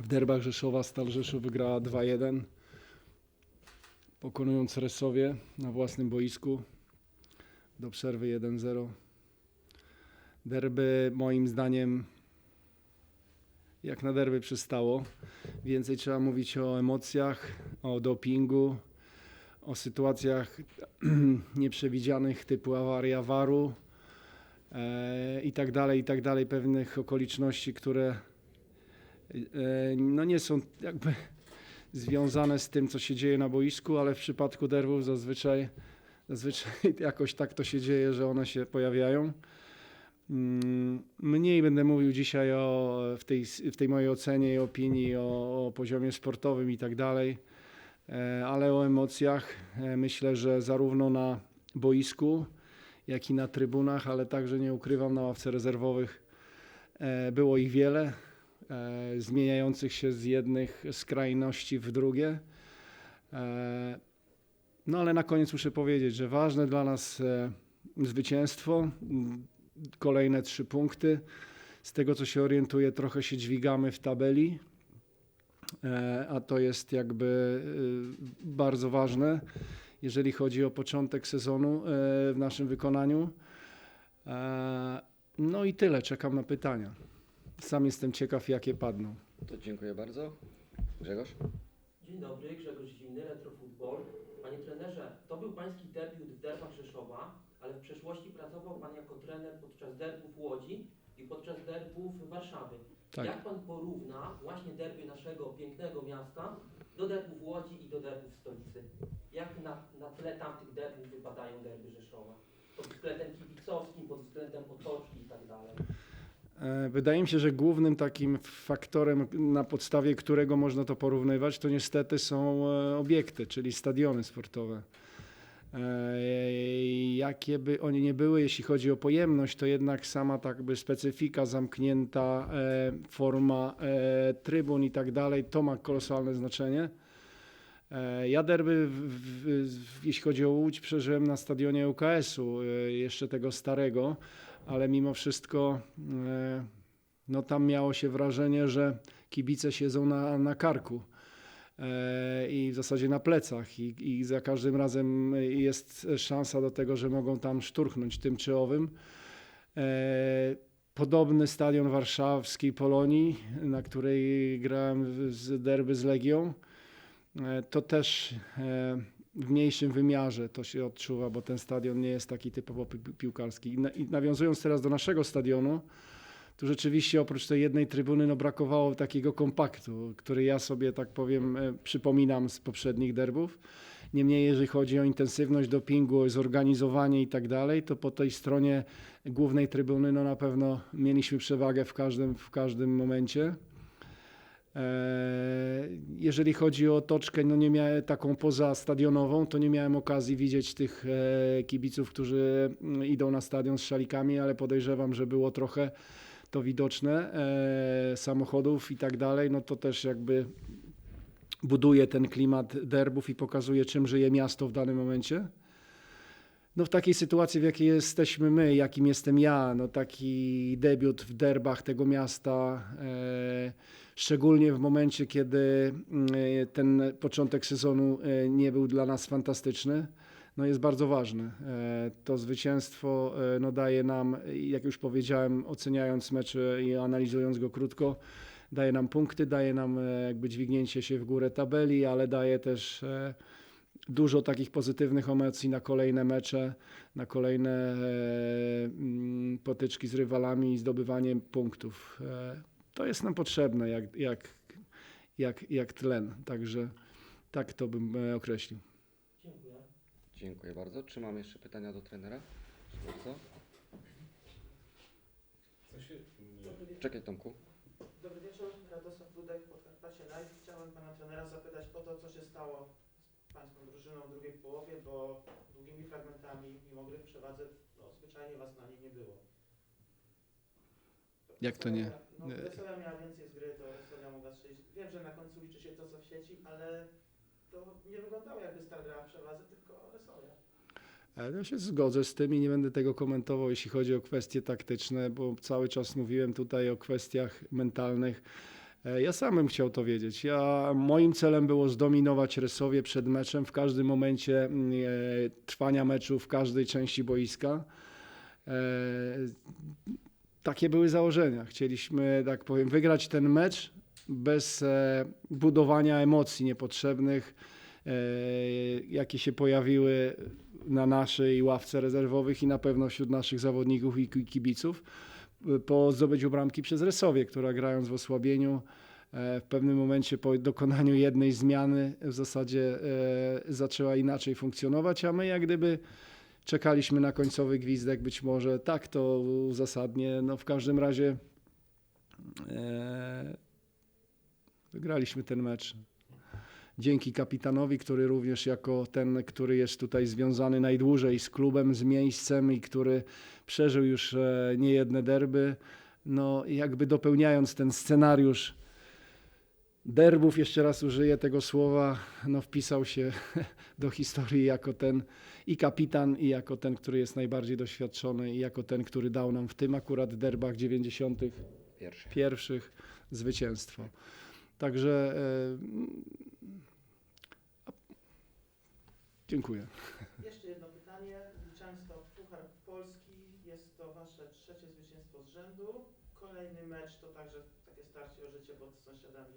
W derbach Rzeszowa Stal Rzeszów wygrała 2-1, pokonując Resowie na własnym boisku do przerwy 1-0. Derby moim zdaniem jak na derby przystało. Więcej trzeba mówić o emocjach, o dopingu, o sytuacjach nieprzewidzianych typu awaria waru e, i tak dalej, i tak dalej, pewnych okoliczności, które no nie są jakby związane z tym, co się dzieje na boisku, ale w przypadku derbów zazwyczaj, zazwyczaj jakoś tak to się dzieje, że one się pojawiają. Mm, Mniej będę mówił dzisiaj o, w, tej, w tej mojej ocenie i opinii o, o poziomie sportowym i tak dalej, e, ale o emocjach. E, Myślę, że zarówno na boisku, jak i na trybunach, ale także nie ukrywam na ławce rezerwowych e, było ich wiele, e, zmieniających się z jednych skrajności w drugie. E, No ale na koniec muszę powiedzieć, że ważne dla nas e, zwycięstwo, kolejne trzy punkty. Z tego co się orientuję, trochę się dźwigamy w tabeli, e, a to jest jakby bardzo ważne, jeżeli chodzi o początek sezonu e, w naszym wykonaniu. E, No i tyle, czekam na pytania. Sam jestem ciekaw, jakie padną. To dziękuję bardzo. Grzegorz? Dzień dobry, Grzegorz Zimny, Retrofutbol. Panie trenerze, to był Pański debiut w derbach Rzeszowa, ale w przeszłości pracował Pan jako trener podczas derbów Łodzi i podczas derbów Warszawy. Tak. Jak Pan porówna właśnie derby naszego pięknego miasta do derbów Łodzi i do derbów stolicy? Jak na, na tle tamtych derbów wypadają derby Rzeszowa? Pod względem kibicowskim, pod względem otoczki i tak dalej. E, Wydaje mi się, że głównym takim faktorem, na podstawie którego można to porównywać, to niestety są e, obiekty, czyli stadiony sportowe. E, Jakie by one nie były, jeśli chodzi o pojemność, to jednak sama tak by specyfika zamknięta, forma trybun i tak dalej, to ma kolosalne znaczenie. E, Ja derby, w, w, jeśli chodzi o Łódź, przeżyłem na stadionie UKS-u, e, jeszcze tego starego, ale mimo wszystko e, no tam miało się wrażenie, że kibice siedzą na, na karku i w zasadzie na plecach i, i za każdym razem jest szansa do tego, że mogą tam szturchnąć tym czy owym. Podobny stadion warszawskiej Polonii, na której grałem z derby z Legią, to też e, w mniejszym wymiarze to się odczuwa, bo ten stadion nie jest taki typowo pi- pi- piłkarski. I nawiązując teraz do naszego stadionu, tu rzeczywiście oprócz tej jednej trybuny no, brakowało takiego kompaktu, który ja sobie, tak powiem, e, przypominam z poprzednich derbów. Niemniej, jeżeli chodzi o intensywność dopingu, o zorganizowanie i tak dalej, to po tej stronie głównej trybuny no, na pewno mieliśmy przewagę w każdym, w każdym momencie. E, Jeżeli chodzi o otoczkę, no nie miałem taką pozastadionową, to nie miałem okazji widzieć tych e, kibiców, którzy mm, idą na stadion z szalikami, ale podejrzewam, że było trochę to widoczne, e, samochodów i tak dalej, no to też jakby buduje ten klimat derbów i pokazuje, czym żyje miasto w danym momencie. No w takiej sytuacji, w jakiej jesteśmy my, jakim jestem ja, no taki debiut w derbach tego miasta, e, szczególnie w momencie, kiedy e, ten początek sezonu e, nie był dla nas fantastyczny, no jest bardzo ważny. E, To zwycięstwo e, no daje nam, jak już powiedziałem, oceniając mecze i analizując go krótko, daje nam punkty, daje nam e, jakby dźwignięcie się w górę tabeli, ale daje też e, dużo takich pozytywnych emocji na kolejne mecze, na kolejne mm, potyczki z rywalami i zdobywanie punktów. E, To jest nam potrzebne jak, jak, jak, jak tlen, także tak to bym e, określił. Dziękuję. Dziękuję bardzo. Czy mamy jeszcze pytania do trenera? Proszę bardzo. Dobry, wie- Czekaj Tomku. dobry wieczór, Radosław Dudek, Podkarpacie Live. Chciałem Pana trenera zapytać o to, co się stało z Pańską drużyną w drugiej połowie, bo długimi fragmentami, mimo gry w przewadze, no, zwyczajnie Was na niej nie było. Jak to nie? No, miała więcej z gry, to Resowia mogła strzelić. Wiem, że na końcu liczy się to, co w sieci, ale to nie wyglądało jakby Stal grała w przewadze, tylko Resowia. Ale Ja się zgodzę z tym i nie będę tego komentował, jeśli chodzi o kwestie taktyczne, bo cały czas mówiłem tutaj o kwestiach mentalnych. E, Ja sam bym chciał to wiedzieć. Ja, moim celem było zdominować Rysowie przed meczem w każdym momencie mm, e, trwania meczu, w każdej części boiska. E, takie były założenia. Chcieliśmy, tak powiem, wygrać ten mecz bez e, budowania emocji niepotrzebnych, e, jakie się pojawiły na naszej ławce rezerwowych i na pewno wśród naszych zawodników i ki- kibiców po zdobyciu bramki przez Rysowie, która grając w osłabieniu e, w pewnym momencie po dokonaniu jednej zmiany w zasadzie e, zaczęła inaczej funkcjonować, a my jak gdyby czekaliśmy na końcowy gwizdek, być może tak to uzasadnie, no w każdym razie e, wygraliśmy ten mecz. Dzięki kapitanowi, który również jako ten, który jest tutaj związany najdłużej z klubem, z miejscem i który przeżył już e, niejedne derby, no jakby dopełniając ten scenariusz derbów, jeszcze raz użyję tego słowa, no wpisał się do historii jako ten i kapitan, i jako ten, który jest najbardziej doświadczony, i jako ten, który dał nam w tym akurat derbach 90 Pierwszy. pierwszych zwycięstwo. Także e, dziękuję. Jeszcze jedno pytanie. Często Puchar Polski jest to wasze trzecie zwycięstwo z rzędu. Kolejny mecz to także takie starcie o życie, bo z sąsiadami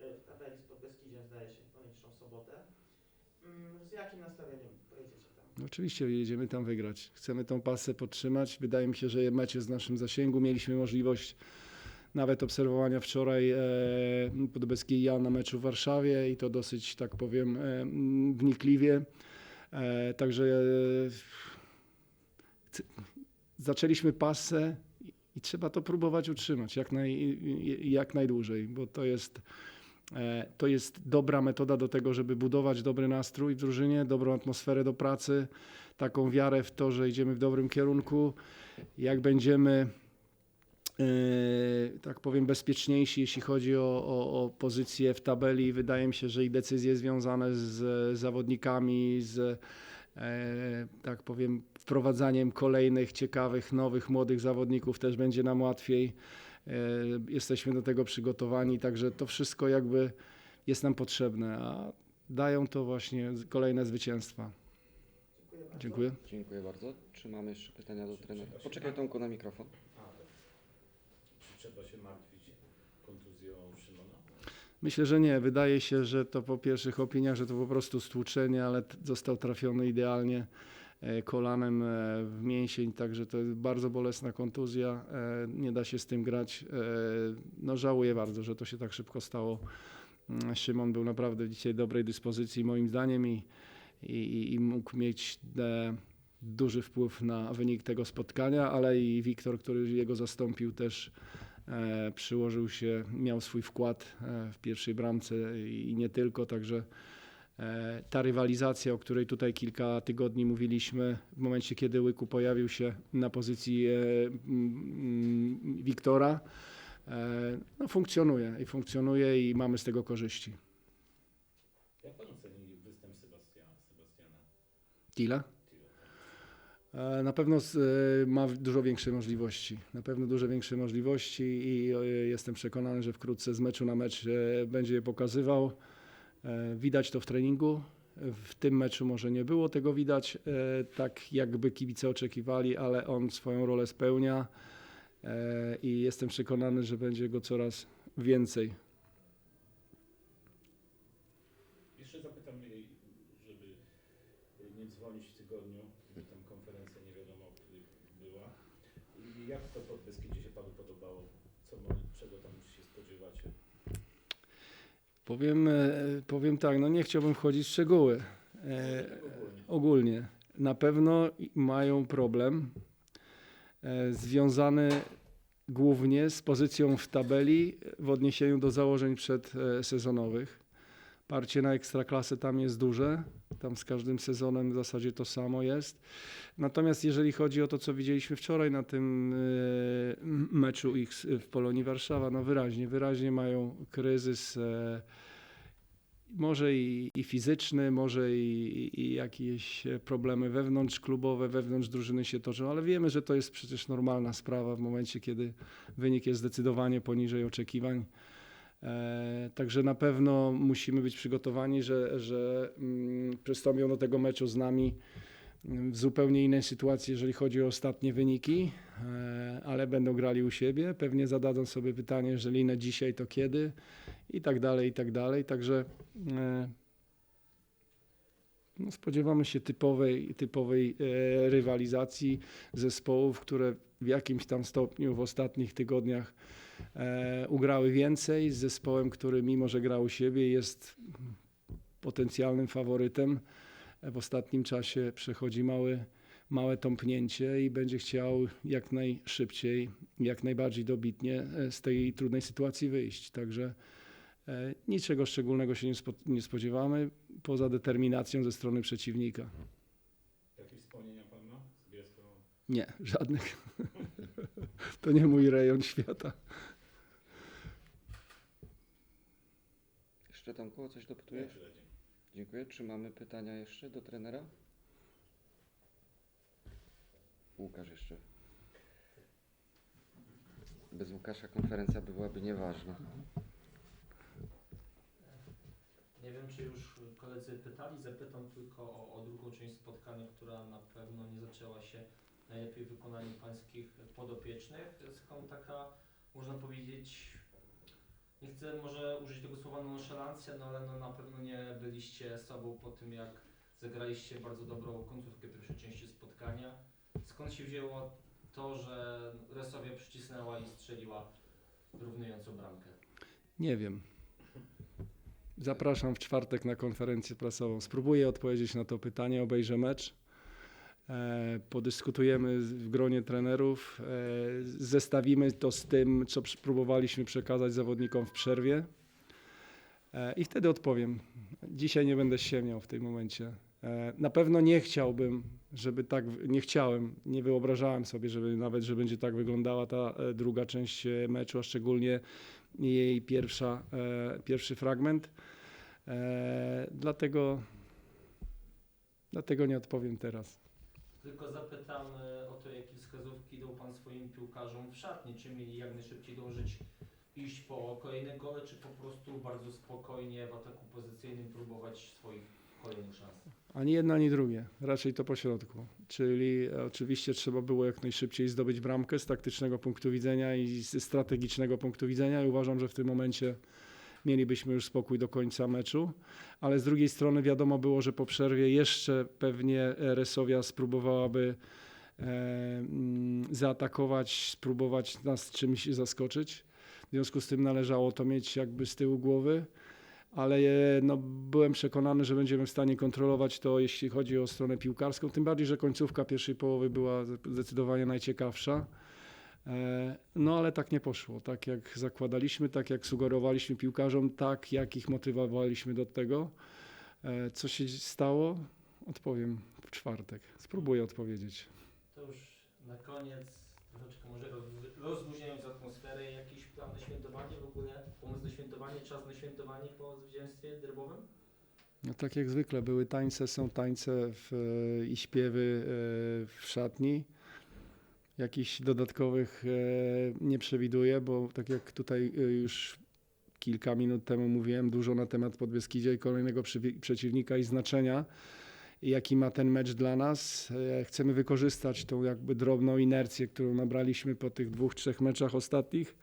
y, w tabeli z Podbeskidziem zdaje się w najbliższą sobotę. Mm, Z jakim nastawieniem pojedziecie tam? No Oczywiście jedziemy tam wygrać. Chcemy tą pasę podtrzymać. Wydaje mi się, że mecz jest w naszym zasięgu. Mieliśmy możliwość nawet obserwowania wczoraj e, Podbeskidzia na meczu w Warszawie i to dosyć, tak powiem, e, wnikliwie. E, także zaczęliśmy pasę i- trzeba to próbować utrzymać jak, naj, jak najdłużej, bo to jest, to jest dobra metoda do tego, żeby budować dobry nastrój w drużynie, dobrą atmosferę do pracy, taką wiarę w to, że idziemy w dobrym kierunku. Jak będziemy e, tak powiem, bezpieczniejsi, jeśli chodzi o, o, o pozycję w tabeli. Wydaje mi się, że i decyzje związane z zawodnikami, z e, tak powiem, wprowadzaniem kolejnych ciekawych, nowych, młodych zawodników też będzie nam łatwiej. E, Jesteśmy do tego przygotowani, także to wszystko jakby jest nam potrzebne, a dają to właśnie kolejne zwycięstwa. Dziękuję bardzo. Dziękuję. Dziękuję bardzo. Czy mamy jeszcze pytania do trenera? Poczekaj Tomku na mikrofon. Trzeba się martwić kontuzją Szymona? Myślę, że nie. Wydaje się, że to po pierwszych opiniach, że to po prostu stłuczenie, ale został trafiony idealnie e, kolanem e, w mięsień, także to jest bardzo bolesna kontuzja. e, Nie da się z tym grać. No żałuję bardzo, że to się tak szybko stało. Mm, Szymon był naprawdę dzisiaj dobrej dyspozycji moim zdaniem i, i, i mógł mieć duży wpływ na wynik tego spotkania, ale i Wiktor, który jego zastąpił też przyłożył się, miał swój wkład e, w pierwszej bramce i nie tylko, także e, ta rywalizacja, o której tutaj kilka tygodni mówiliśmy, w momencie kiedy Łyku pojawił się na pozycji e, mm, Wiktora, e, no funkcjonuje i funkcjonuje i mamy z tego korzyści. Jak pan oceni występ Sebastiana? Sebastiana Tila? E, Na pewno e, ma dużo większe możliwości. Na pewno dużo większe możliwości i e, jestem przekonany, że wkrótce z meczu na mecz będzie je pokazywał. Widać to w treningu. W tym meczu może nie było tego widać tak, jakby kibice oczekiwali, ale on swoją rolę spełnia i jestem przekonany, że będzie go coraz więcej. Jeszcze zapytam, żeby nie dzwonić w tygodniu, gdy tam konferencja nie wiadomo była. I jak to pod Beskidzie się panu podobało? Co, czego tam się spodziewacie? Powiem, e, powiem tak, no nie chciałbym wchodzić w szczegóły. E, ogólnie. ogólnie na pewno mają problem e, związany głównie z pozycją w tabeli w odniesieniu do założeń przedsezonowych. Parcie na ekstraklasę tam jest duże, tam z każdym sezonem w zasadzie to samo jest. Natomiast jeżeli chodzi o to, co widzieliśmy wczoraj na tym e, meczu z- w Polonii Warszawa, no wyraźnie, wyraźnie mają kryzys e, może i, i fizyczny, może i, i jakieś e, problemy wewnątrzklubowe, wewnątrz drużyny się toczą, ale wiemy, że to jest przecież normalna sprawa w momencie, kiedy wynik jest zdecydowanie poniżej oczekiwań. E, Także na pewno musimy być przygotowani, że, że mm, przystąpią do tego meczu z nami mm, w zupełnie innej sytuacji, jeżeli chodzi o ostatnie wyniki, e, ale będą grali u siebie. Pewnie zadadzą sobie pytanie, jeżeli nie dzisiaj, to kiedy i tak dalej, i tak dalej. Także e, no, spodziewamy się typowej, typowej rywalizacji zespołów, które w jakimś tam stopniu w ostatnich tygodniach ugrały więcej z zespołem, który mimo, że grał u siebie jest potencjalnym faworytem. E, W ostatnim czasie przechodzi mały, małe tąpnięcie i będzie chciał jak najszybciej, jak najbardziej dobitnie e, z tej trudnej sytuacji wyjść. Także e, niczego szczególnego się nie, spo, nie spodziewamy, poza determinacją ze strony przeciwnika. Jakie wspomnienia Pan ma z Bielską? Nie, żadnych. to nie mój rejon świata. Jeszcze Tomku o coś dopytujesz? Dziękuję. Czy mamy pytania jeszcze do trenera? Łukasz jeszcze. Bez Łukasza konferencja byłaby nieważna. Nie wiem, czy już koledzy pytali, zapytam tylko o, o drugą część spotkania, która na pewno nie zaczęła się najlepiej wykonaniu pańskich podopiecznych. Skąd taka, można powiedzieć, nie chcę może użyć tego słowa nonszalancja, no ale no na pewno nie byliście sobą po tym, jak zagraliście bardzo dobrą końcówkę pierwszej części spotkania. Skąd się wzięło to, że Resowia przycisnęła i strzeliła równującą bramkę? Nie wiem. Zapraszam w czwartek na konferencję prasową. Spróbuję odpowiedzieć na to pytanie, obejrzę mecz. E, podyskutujemy w gronie trenerów, e, zestawimy to z tym, co próbowaliśmy przekazać zawodnikom w przerwie e, i wtedy odpowiem. Dzisiaj nie będę ściemniał w tym momencie. Na pewno nie chciałbym, żeby tak, nie chciałem, nie wyobrażałem sobie, żeby nawet, że będzie tak wyglądała ta druga część meczu, a szczególnie jej pierwsza, pierwszy fragment. Dlatego, dlatego nie odpowiem teraz. Tylko zapytam o to, jakie wskazówki dał Pan swoim piłkarzom w szatni. Czy mieli jak najszybciej dążyć, iść po kolejne gole, czy po prostu bardzo spokojnie w ataku pozycyjnym próbować swoich kolejnych szans? Ani jedno, ani drugie. Raczej to po środku. Czyli e, oczywiście trzeba było jak najszybciej zdobyć bramkę z taktycznego punktu widzenia i z strategicznego punktu widzenia i uważam, że w tym momencie mielibyśmy już spokój do końca meczu, ale z drugiej strony wiadomo było, że po przerwie jeszcze pewnie Resowia spróbowałaby e, mm, zaatakować, spróbować nas czymś zaskoczyć. W związku z tym należało to mieć jakby z tyłu głowy ale e, no, byłem przekonany, że będziemy w stanie kontrolować to, jeśli chodzi o stronę piłkarską. Tym bardziej, że końcówka pierwszej połowy była zdecydowanie najciekawsza. E, No ale tak nie poszło. Tak jak zakładaliśmy, tak jak sugerowaliśmy piłkarzom, tak jak ich motywowaliśmy do tego. E, Co się stało? Odpowiem w czwartek. Spróbuję odpowiedzieć. To już na koniec, troszeczkę może roz, rozluźniając atmosferę, jakiś plan na świętowanie w ogóle, pomysł na świętowanie, czas na świętowanie po zwycięstwie derbowym? No tak jak zwykle, były tańce, są tańce w, e, i śpiewy w szatni. Jakichś dodatkowych e, nie przewiduję, bo tak jak tutaj e, już kilka minut temu mówiłem dużo na temat Podbeskidzia i kolejnego przeciwnika i znaczenia, jaki ma ten mecz dla nas. E, Chcemy wykorzystać tą jakby drobną inercję, którą nabraliśmy po tych dwóch, trzech meczach ostatnich.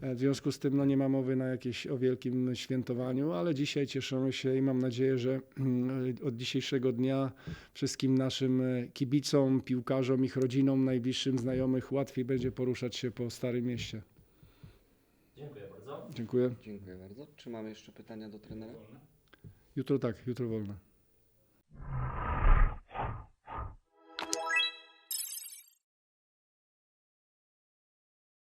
E, W związku z tym no, nie ma mowy na jakieś o wielkim świętowaniu, ale dzisiaj cieszymy się i mam nadzieję, że mm, od dzisiejszego dnia wszystkim naszym e, kibicom, piłkarzom, ich rodzinom, najbliższym znajomych łatwiej będzie poruszać się po Starym Mieście. Dziękuję bardzo. Dziękuję. Dziękuję bardzo. Czy mamy jeszcze pytania do trenera? Jutro tak, jutro wolne.